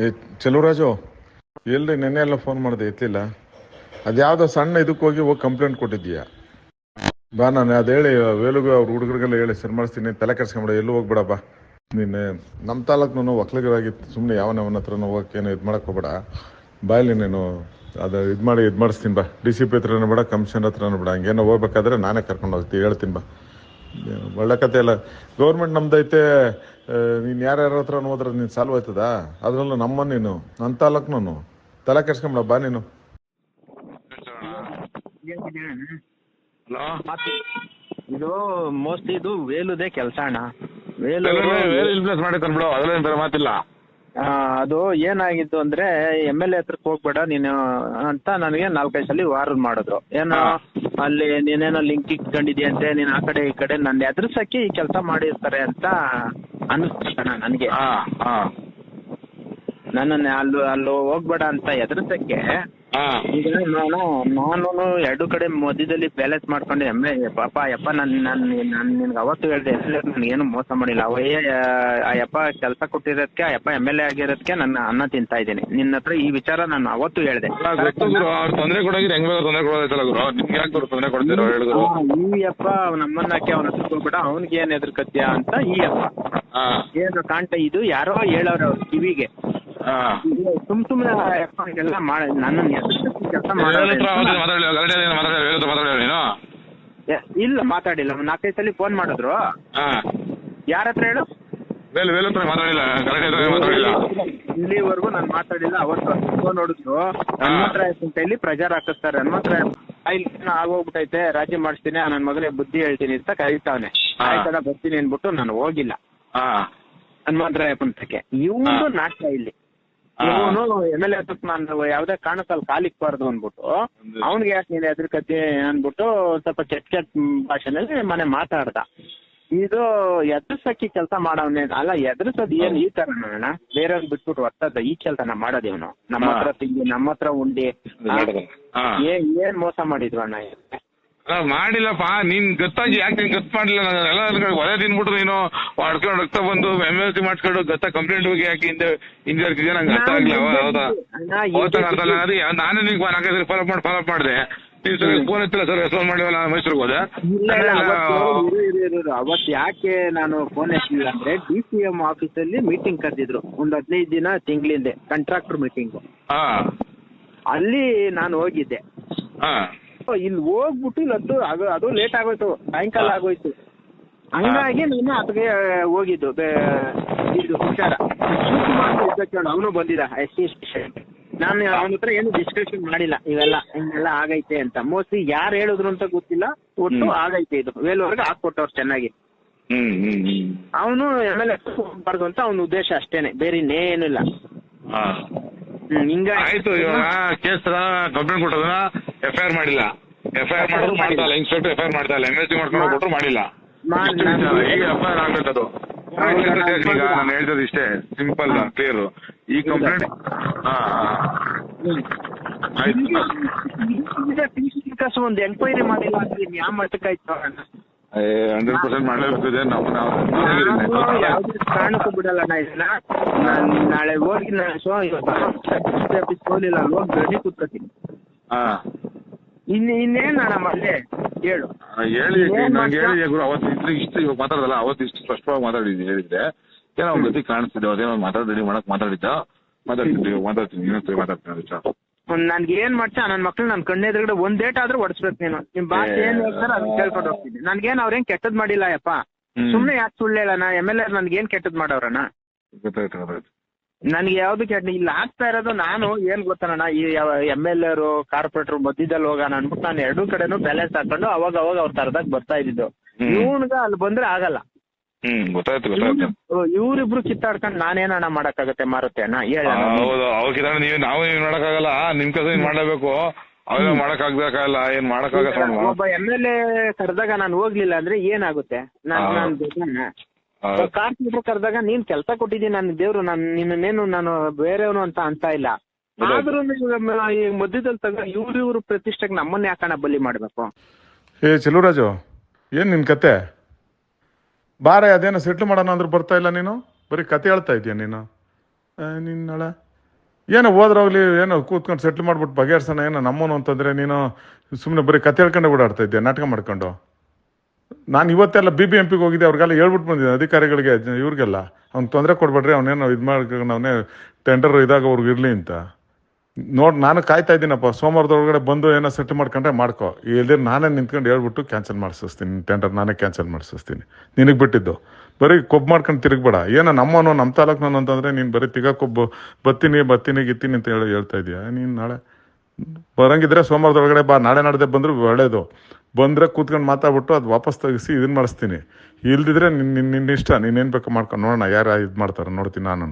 ಏ ಚಲುವರಾಜು ಎಲ್ರಿ ನೆನ್ನೆ ಎಲ್ಲ ಫೋನ್ ಮಾಡಿದೆ ಎತ್ತಲಿಲ್ಲ ಅದ್ಯಾವುದೋ ಸಣ್ಣ ಇದಕ್ಕೆ ಹೋಗಿ ಹೋಗಿ ಕಂಪ್ಲೇಂಟ್ ಕೊಟ್ಟಿದ್ದೀಯ. ಬಾ ನಾನು ಅದು ಹೇಳಿ, ವೇಲುಗು ಅವ್ರ ಹುಡುಗರಿಗೆಲ್ಲ ಹೇಳಿ, ಸರಿ ಮಾಡಿಸ್ತೀನಿ, ತಲೆ ಕೆಡ್ಸ್ಕೊಂಬಿಡ, ಎಲ್ಲೂ ಹೋಗ್ಬೇಡ ಬಾ. ನೀನು ನಮ್ಮ ತಾಲೂಕ್ನು ಒಕ್ಕಲಿಗರಾಗಿತ್ತು ಸುಮ್ಮನೆ ಯಾವನವನ ಹತ್ರನೂ ಹೋಗಕ್ಕೆ ಏನೋ ಇದು ಮಾಡಕ್ಕೆ ಹೋಗ್ಬೇಡ. ಬಾಯಲ್ಲಿ ನೀನು ಅದು ಇದು ಮಾಡಿ ಇದು ಮಾಡಿಸ್ತೀನಿ ಬಾ. ಡಿ ಸಿ ಪಿ ಹತ್ರನೂ ಬೇಡ ಕಮಿಷನ್ ಹತ್ರನೂ ಬೇಡ, ಹಂಗೇನೋ ಹೋಗ್ಬೇಕಾದ್ರೆ ನಾನೇ ಕರ್ಕೊಂಡು ಹೋಗ್ತೀನಿ ಹೇಳ್ತೀನಿ ಬಾ. ಒಳ್ಳೆ ಕತೆ ಅಲ್ಲ. ಗೌರ್ಮೆಂಟ್ ನಮ್ದೈತೆ ನೀನು ಯಾರ್ಯಾರ ಹತ್ರ ಹೋದ್ರೆ ನೀನು ಸಾಲ್ವ್ ಆಯ್ತದ? ಅದ್ರಲ್ಲೂ ನಮ್ಮ ನೀನು ನನ್ನ ತಾಲೂಕ್ನು ತಲೆ ಕೆಡ್ಸ್ಕೊಂಬಿಡ ಬಾ ನೀನು. ಹಲೋ? ಇದು ಮೋಸ್ಟ್ಲಿ ಇದು ವೇಲುದೇ ಕೆಲಸ ಅಣ್ಣ. ವೇಲು ಬೇರೆ ಇನ್ಫ್ಲೂಯೆನ್ಸ್ ಮಾಡಿರ್ತಾನೆ ಬಿಡು ಅದರಲ್ಲಿ ಬೇರೆ ಮಾತಿಲ್ಲ. ಆ, ಅದು ಏನಾಗಿತ್ತು ಅಂದ್ರೆ ಎಂ ಎಲ್ ಎ ಹತ್ರಕ್ಕೆ ಹೋಗ್ಬೇಡ ನೀನು ಅಂತ ನನಗೆ ನಾಲ್ಕೈದು ಸಲ ವಾರ್ನ್ ಮಾಡಿದ್ರು. ಏನು. ಅಲ್ಲಿ ನೀನೇನೋ ಲಿಂಕ್ ಇಟ್ಕೊಂಡಿದ್ಯಂತೆ ನೀನ್ ಆ ಕಡೆ ಈ ಕಡೆ ನನ್ನ ಎದುರಿಸಕ್ಕೆ ಈ ಕೆಲಸ ಮಾಡಿರ್ತಾರೆ ಅಂತ ಅನಿಸ್ತಣ್ಣ ನನಗೆ. ಆ ನನ್ನನ್ನ ಅಲ್ಲೂ ಅಲ್ಲಿ ಅಲ್ಲಿ ಹೋಗ್ಬೇಡ ಅಂತ ಎದುರ್ಸಕ್ಕೆ ಹಾ. ಈಗ ನಾನು ನಾನು ಎರಡು ಕಡೆ ಮಧ್ಯದಲ್ಲಿ ಬ್ಯಾಲೆನ್ಸ್ ಮಾಡ್ಕೊಂಡು. ಪಾಪ ಯಪ್ಪ ನಾನು ನಾನು ನಾನು ನಿನ್ಗೆ ಅವತ್ತು ಹೇಳಿದೆ ನನಗೇನು ಮೋಸ ಮಾಡಿಲ್ಲ. ಅವಯ್ಯ ಆ ಯಪ್ಪ ಕೆಲಸ ಕೊಟ್ಟಿರೋದಕ್ಕೆ ಆ ಯಪ್ಪ ಎಂ ಎಲ್ ಎ ಆಗಿರೋದಕ್ಕೆ ನನ್ನ ಅನ್ನ ತಿಂತಾ ಇದ್ದೀನಿ. ನಿನ್ನ ಹತ್ರ ಈ ವಿಚಾರ ನಾನು ಅವತ್ತು ಹೇಳಿದೆ. ಗೊತ್ತು ಗುರು ಅವ್ರು ತೊಂದರೆ ಹೆಂಗ್ ಬೇಕಾದ್ರೆ ತೊಂದರೆ ಕೊಡೋದೈತಲ್ಲ ಗುರು. ನಿಮ್ಗೆ ಯಾಕೆ ಗುರು ತೊಂದರೆ ಕೊಡ್ತೀರೋ ಈ ಯಪ್ಪ ಅವನ ಹತ್ರ ಅವನಿಗೆ ಏನ್ ಎದುರ್ಕತ್ಯ ಅಂತ ಈ ಯಪ್ಪ ಹಾ. ಏನು ಕಾಣ್ತಾ ಇದು ಯಾರೋ ಹೇಳೋರು ಅವ್ರ ಕಿವಿಗೆ. ಸುಮ್ ಸುಮ್ನೆ ಆ ಯಪ್ಪ ಇದೆಲ್ಲ ಮಾಡ ನನ್ನನ್ನು ಎದುರ್ಸಕ್ಕೆ ಕೆಲಸ ವೇಲ್ ಹತ್ರ ಅವತ್ತು ಮಾಡೋದು ಮಾತಾಡಲಿ ಗರಡಿ ಮಾತಾಡಲಿ ವೇಲ್ ಮಾತಾಡಲಿ ನೀನು? ಇಲ್ಲ ಮಾತಾಡಿಲ್ಲ. ನಾಲ್ಕೈದು ಸಲ ಫೋನ್ ಮಾಡಿದ್ರು. ಯಾರ ಹತ್ರ ಹೇಳು? ವೇಲು ವೇಲ್ ಹತ್ರ ಮಾತಾಡಿಲ್ಲ ಇಲ್ಲಿವರೆಗೂ ನಾನು ಮಾತಾಡಿಲ್ಲ ಅವತ್ತು ಫೋನ್ ನೋಡಿದ್ರು ಹನುಮಂತರಾಯ ಕೈಲಿ ಪ್ರಜಾರ್ ಹಾಕಿಸ್ತಾರೆ. ಹನುಮಂತರಾಯ ಆಗೋಗ್ಬಿಟ್ಟೈತೆ ರಾಜಿ ಮಾಡಿಸ್ತೀನಿ ನನ್ನ ಮಗನೇ ಬುದ್ಧಿ ಹೇಳ್ತೀನಿ ಅಂತ ಕರೀತಾವನೆ. ಬರ್ತೀನಿ ಅನ್ಬಿಟ್ಟು ನಾನು ಹೋಗಿಲ್ಲ. ಹಾ. ಹನುಮಂತರಾಯ ಪಂಥಕ್ಕೆ ಇವನು. ನಾಟಕ ಇಲ್ಲಿ. ಇವನು ಎಂ ಎಲ್ ಎ ನಾನು ಯಾವ್ದೇ ಕಾರಣಕ್ಕಲ್ಲಿ ಕಾಲಿಕ್ಬಾರ್ದು ಅಂದ್ಬಿಟ್ಟು ಅವ್ನಿಗೆ ಯಾಕೆ ನೀನ್ ಎದುರ್ಕತಿ ಅಂದ್ಬಿಟ್ಟು ಸ್ವಲ್ಪ ಕೆಟ್ಟ ಕೆಟ್ಟ ಭಾಷೆನಲ್ಲಿ ಮನೆ ಮಾತಾಡ್ದ. ಇದು ಎದುರ್ಸಕ್ಕಿ ಕೆಲಸ ಮಾಡವನೇ ಅಲ್ಲ ಎದುರ್ಸೋದ್ ಏನ್ ಈ ತರ ಅಣ್ಣ ಬೇರೆಯವ್ರ್ ಬಿಟ್ಬಿಟ್ಟು ಒತ್ತದ ಈ ಕೆಲಸನ ಮಾಡೋದು ಇವನು. ನಮ್ಮ ಹಾ. ಹತ್ರ ತಿಂಡಿ ನಮ್ಮ ಹತ್ರ ಉಂಡಿ. ಏನ್ ಏನ್ ಮೋಸ? ಅಲ್ಲ, ಮಾಡಿಲ್ಲಪ್ಪ ನೀನ್ ಗೊತ್ತಾಗಿ ಯಾಕೆ ನೀನ್ ಗೊತ್ತು ಮಾಡಿಲ್ಲ ನಾನು ಎಲ್ಲ ಒಲೆ ತಿನ್ಬಿಟ್ಟು ನೀನು. ಮಾಡ್ಕೊಂಡು ರಕ್ತ ಬಂದು ಎಂ ಎಲ್ ಸಿ ಮಾಡ್ಕೊಂಡು ಗತ್ತ ಕಂಪ್ಲೇಂಟ್ ಹೋಗಿ ಯಾಕೆ ಹಿಂದೆ ಹಿಂದೆ ಇರ್ತಿದ್ಯಾ ನಂಗೆ ಅರ್ಥ ಆಗ್ಲಿಲ್ಲ. ಹೌದಾ ಹೋಗ್ತಾ ಅರ್ಥಲ್ಲ ಅದು ನಾನೇ ನಿಂಗೆ ನಾಲ್ಕೈದು ಫಾಲೋ ಮಾಡಿ ಫಾಲೋ ಮಾಡಿದೆ. ನೀವು ಸರ್ ಫೋನ್ ಎತ್ತಿಲ್ಲ ಸರ್ ರೆಸ್ಪಾನ್ಸ್ ಮಾಡಿಲ್ಲ ನಾನು ಮೈಸೂರಿಗೆ ಹೋದೆ. ಅವತ್ ಅವತ್ತು ಯಾಕೆ ನಾನು ಫೋನ್ ಎತ್ತಿಲ್ಲ ಅಂದ್ರೆ ಡಿ ಸಿ ಎಂ ಆಫೀಸಲ್ಲಿ ಮೀಟಿಂಗ್ ಕರೆದಿದ್ರು. ಒಂದು ಹದಿನೈದು ದಿನ ತಿಂಗಳಿಂದೆ ಕಾಂಟ್ರಾಕ್ಟರ್ ಮೀಟಿಂಗ್ ಹಾ. ಅಲ್ಲಿ ನಾನು ಹೋಗಿದ್ದೆ. ಹಾ. ಇಲ್ಲಿ ಹೋಗ್ಬಿಟ್ಟು ಇಲ್ಲಿ ಅದು ಅದು ಲೇಟ್ ಆಗೋಯ್ತು. ಸಾಯಂಕಾಲ ಆಗೋಯ್ತು. ಹಂಗಾಗಿ ನಾನು ಅದಕ್ಕೆ ಹೋಗಿದ್ದು. ಇದು ವಿಚಾರ ಅವನು ಬಂದಿದ್ದ ಎಸ್ ಟಿ ಸ್ಟೇಷನ್ ನಾನು ಅವನ ಹತ್ರ ಏನು ಡಿಸ್ಕಷನ್ ಮಾಡಿಲ್ಲ. ಇವೆಲ್ಲ ಹಿಂಗೆಲ್ಲ ಆಗೈತೆ ಅಂತ. ಮೋಸ್ಟ್ಲಿ ಯಾರು ಹೇಳಿದ್ರು ಅಂತ ಗೊತ್ತಿಲ್ಲ. ಒಟ್ಟು ಆಗೈತೆ ಇದು. ಮೇಲ್ವರೆಗೆ ಹಾಕೊಟ್ಟವ್ರು ಚೆನ್ನಾಗಿ. ಅವನು ಎಂ ಎಲ್ ಹೋಗ್ಬಾರ್ದು ಅಂತ ಅವನ ಉದ್ದೇಶ ಅಷ್ಟೇನೆ. ಬೇರೆ ಇನ್ನೇನು ಇಲ್ಲ ಹಾ. ಹ್ಮ್, ಹಿಂಗಾಗಿ ಆಯ್ತು ಇವಾಗ ಕೇಸ್ ಕಂಪ್ಲೇಂಟ್ ಕೊಟ್ಟೋದನ್ನ ಎಫ್ ಐ ಆರ್ ಮಾಡಿಲ್ಲ. ಎಫ್ ಐ ಆರ್ ಮಾಡಿದ್ರು ಮಾಡ್ತಾ ಇಲ್ಲ. ಇನ್ಸ್ಪೆಕ್ಟರ್ ಎಫ್ ಐ ಆರ್ ಮಾಡ್ತಾ ಇಲ್ಲ ಸಿ ಮಾಡ್ಕೊಂಡು ಕೊಟ್ಟರು ಮಾಡಿಲ್ಲ. ಇಷ್ಟು ವಿಚಾರ. ನಾನು- ಈಗ ಎಫ್ ಐ ಆರ್ ಆಗ್ಬೇಕದು. ಹೌದಾ? ಈಗ ನಾನು ಹೇಳ್ತದ್ದು ಇಷ್ಟೇ. ಸಿಂಪಲ್ ಕ್ಲಿಯರ್ ಈ ಕಂಪ್ಲೇಂಟ್ ಹಾ. ಆಯ್ತು. ವಿಕಾಸ ಒಂದು ಎಂಕ್ವೈರಿ ಮಾಡಿಲ್ಲ ಅಂದ್ರೆ ಇನ್ ಯಾವ ಮಟ್ಟಕ್ಕಾಯ್ತು ಅಣ್ಣ ಹಂಡ್ರೆಡ್ ಪರ್ಸೆಂಟ್ ಮಾಡಲೇಬೇಕಿದೆ ನಾವು ನಾನು ಯಾವ್ದೇ ಕಾರಣಕ್ಕೂ ಬಿಡಲ್ಲ ನಾ ಇದನ್ನ. ನಾನು ನಾಳೆ ಹೋಗಿ ನಾನು ಸೊ ಇವತ್ತು ಆಫೀಸ್ ಹೋಗ್ಲಿಲ್ಲ ಅಲ್ಲಿ ಹೋಗಿ ಗಡಿ ಕೂತ್ಕೋತೀನಿ. ಹಾ. ಇನ್ನು ಇನ್ನೇನು ಅಣ್ಣ ಮತ್ತೆ ಹೇಳು. ಹೇಳಿ ಏನ್ ನಂಗೆ ಮಾಡ್ತಾ? ಹೇಳಿ ಗುರು ಅವತ್ತು ಇಷ್ಟು ಇಷ್ಟು ಇವಾಗ ಮಾತಾಡಲ್ಲ ಅವತ್ತು ಇಷ್ಟು ಸ್ಪಷ್ಟವಾಗಿ ಮಾತಾಡಿದ್ದೀನಿ ಹೇಳಿದ್ರೆ. ಏನೋ ಒಂದು ಗತಿ ಕಾಣಿಸ್ತಿದೆ ಅದೇನೋ ಮಾತಾಡಿ ಮಾಡಕ್ ಮಾತಾಡಿದ್ದ? ಮಾತಾಡ್ತೀನಿ ಮಾತಾಡ್ತೀನಿ ಇನ್ನೊಂದ್ಸರಿ ಮಾತಾಡ್ತೀನಿ ಅದು ವಿಚಾರ ನನ್ಗೆ ಏನ್ ಮಾಡ್ತಾ ನನ್ನ ಮಕ್ಳು ನನ್ನ ಕಣ್ಣೆದುರುಗಡೆ ಒಂದ್ ಡೇಟ್ ಆದ್ರೂ ಹೊಡಿಸ್ಬೇಕು ನೀನು. ನಿಮ್ ಭಾಷೆ ಏನ್ ಹೇಳ್ತಾರೆ ಅದನ್ನ ಕೇಳ್ಕೊಂಡು ಹೋಗ್ತೀನಿ. ನನ್ಗೇನ್ ಅವ್ರೇನ್ ಕೆಟ್ಟದ್ ಮಾಡಿಲ್ಲ ಯಪ್ಪ? ಹ್ಮ್. ಸುಮ್ನೆ ಯಾಕೆ ಸುಳ್ಳು ಹೇಳಣ? ಎಂ ಎಲ್ ಎ ನನ್ಗೇನ್ ಕೆಟ್ಟದ್ ಮಾಡವ್ರಣ್ಣ ಗೊತ್ತಾಯ್ತು ಗೊತ್ತಾಯ್ತು. ನನ್ಗೆ ಯಾವ್ದು ಕೆಟ್ಟ ಇಲ್ಲಿ ಆಗ್ತಾ ಇರೋದು ನಾನು ಏನ್ ಗೊತ್ತಣ್ಣ ಈ ಎಂ ಎಲ್ ಎರು ಕಾರ್ಪೊರೇಟರ್ ಮಧ್ಯದಲ್ಲಿ ಹೋಗೋಣ ಅನ್ಬಿಟ್ಟು ನಾನು ಎರಡೂ ಕಡೆನೂ ಬ್ಯಾಲೆನ್ಸ್ ಹಾಕೊಂಡು ಅವಾಗ ಅವಾಗ ಅವ್ರ ತರದಾಗ ಬರ್ತಾ ಇದ್ದಿದ್ದು. ಇವನ್ಗ ಅಲ್ಲಿ ಬಂದ್ರೆ ಆಗಲ್ಲ. ಹ್ಮ್ ಗೊತ್ತಾಯ್ತು ಗೊತ್ತಾಯ್ತು. ಇವ್ರಿಬ್ರು ಕಿತ್ತಾಡ್ಕೊಂಡು ನಾನೇನಣ್ಣ ಮಾಡಕ್ಕಾಗತ್ತೆ ಮಾರುತ್ತೆ ಅಣ್ಣ? ಹೌದು ಅವ್ರಿಗೆ ನೀವು ನಾವು ಏನ್ ಮಾಡಕ್ಕಾಗಲ್ಲ ನಿಮ್ ಕೆಲಸ ಏನ್ ಮಾಡಲೇಬೇಕು. ಅವೆಲ್ಲ ಮಾಡಕ್ ಆಗ್ಬೇಕಾಗಲ್ಲ ಏನ್ ಮಾಡಕ್ಕಾಗಲ್ಲ ಒಬ್ಬ ಎಂ ಎಲ್ ಎ ಕರೆದಾಗ ನಾನು ಹೋಗ್ಲಿಲ್ಲ ಅಂದ್ರೆ ಏನಾಗುತ್ತೆ? ನಾನು. ನಾನು ಕಾರ್ಪೊರೇಟರ್ ಕರೆದಾಗ ನೀನ್ ಕೆಲಸ ಕೊಟ್ಟಿದ್ದೀನಿ ನನ್ನ ದೇವ್ರು ನಾನು ನಿನ್ನೇನು ನಾನು ಬೇರೆಯವನು ಅಂತ ಅಂತ ಇಲ್ಲ. ಆದ್ರೂ ಈ ಮಧ್ಯದಲ್ಲಿ ತಗ ಇವ್ರ ಇವ್ರ ಪ್ರತಿಷ್ಠೆಗೆ ನಮ್ಮನ್ನ ಯಾಕಣ ಬಲಿ ಮಾಡ್ಬೇಕು? ಏ ಚೆಲುವರಾಜು ಏನ್ ನಿನ್ ಕತೆ? ಬಾರೆ ಅದೇನೋ ಸೆಟ್ಲ್ ಮಾಡೋಣ ಅಂದ್ರೆ ಬರ್ತಾ ಇಲ್ಲ ನೀನು? ಬರೀ ಕತೆ ಹೇಳ್ತಾ ಇದೀಯ ನೀನು? ನಿನ್ನಳ. ನಾಳೆ ಏನೋ ಹೋದ್ರೋಗ್ಲಿ ಏನೋ ಕೂತ್ಕೊಂಡು ಸೆಟ್ಲ್ ಮಾಡ್ಬಿಟ್ಟು ಬಗೆಹರ್ಸೋಣ ಏನೋ ನಮ್ಮನು ಅಂತಂದ್ರೆ ನೀನು ಸುಮ್ಮನೆ ಬರೀ ಕತೆ ಹೇಳ್ಕೊಂಡು ಓಡಾಡ್ತಾ ಇದ್ದೆ ನಾಟಕ ಮಾಡ್ಕೊಂಡು? ನಾನು ಇವತ್ತೆಲ್ಲ ಬಿ ಬಿ ಎಂ ಪಿಗೆ ಹೋಗಿದ್ದೆ, ಅವ್ರಿಗೆಲ್ಲ ಹೇಳ್ಬಿಟ್ಟು ಬಂದಿದ್ದೆ ಅಧಿಕಾರಿಗಳಿಗೆ ಇವ್ರಿಗೆಲ್ಲ. ಅವ್ನು ತೊಂದರೆ ಕೊಡ್ಬೇಡ್ರಿ ಅವನೇನು ಇದು ಮಾಡ್ಕೊಂಡು ಅವನೇ ಟೆಂಡರ್ ಇದಾಗ ಅವ್ರಿಗೆ ಇರಲಿ ಅಂತ. ನೋಡಿ, ನಾನು ಕಾಯ್ತಾ ಇದ್ದೀನಪ್ಪ, ಸೋಮವಾರದೊಳಗಡೆ ಬಂದು ಏನೋ ಸೆಟ್ ಮಾಡ್ಕೊಂಡ್ರೆ ಮಾಡ್ಕೋ. ಇಲ್ಲದೆ ನಾನೇ ನಿಂತ್ಕೊಂಡು ಹೇಳ್ಬಿಟ್ಟು ಕ್ಯಾನ್ಸಲ್ ಮಾಡಿಸ್ತೀನಿ ಟೆಂಡರ್ ನಾನೇ ಕ್ಯಾನ್ಸಲ್ ಮಾಡಿಸ್ತೀನಿ ನಿನಗೆ ಬಿಟ್ಟಿದ್ದು. ಬರೀ ಕೊಬ್ಬು ಮಾಡ್ಕೊಂಡು ತಿರುಗಬೇಡ. ಏನೋ ನಮ್ಮನು ನಮ್ಮ ತಾಲೂಕ್ನವನು ಅಂತಂದರೆ ನೀನು ಬರೀ ತಿಗ ಕೊಬ್ಬು ಬತ್ತೀನಿ ಬತ್ತೀನಿ, ಗಿತ್ತೀನಿ ಅಂತ ಹೇಳಿ ಹೇಳ್ತಾ ಇದೀಯ? ನೀನು ನಾಳೆ ಬರಂಗಿದ್ರೆ ಸೋಮವಾರದೊಳಗಡೆ ಬಾ, ನಾಳೆ ನಾಡ್ದೆ ಬಂದರೂ ಒಳ್ಳೇದು. ಬಂದರೆ ಕೂತ್ಕೊಂಡು ಮಾತಾಡ್ಬಿಟ್ಟು ಅದು ವಾಪಸ್ ತೆಗಿಸಿ ಇದನ್ನ ಮಾಡಿಸ್ತೀನಿ. ಇಲ್ದಿದ್ರೆ ನಿನ್ನ ನಿನ್ನ ಇಷ್ಟ ನೀನೇನು ಬೇಕು ಮಾಡ್ಕೊಂಡು ನೋಡೋಣ ಯಾರು ಇದು ಮಾಡ್ತಾರೆ, ನೋಡ್ತೀನಿ ನಾನು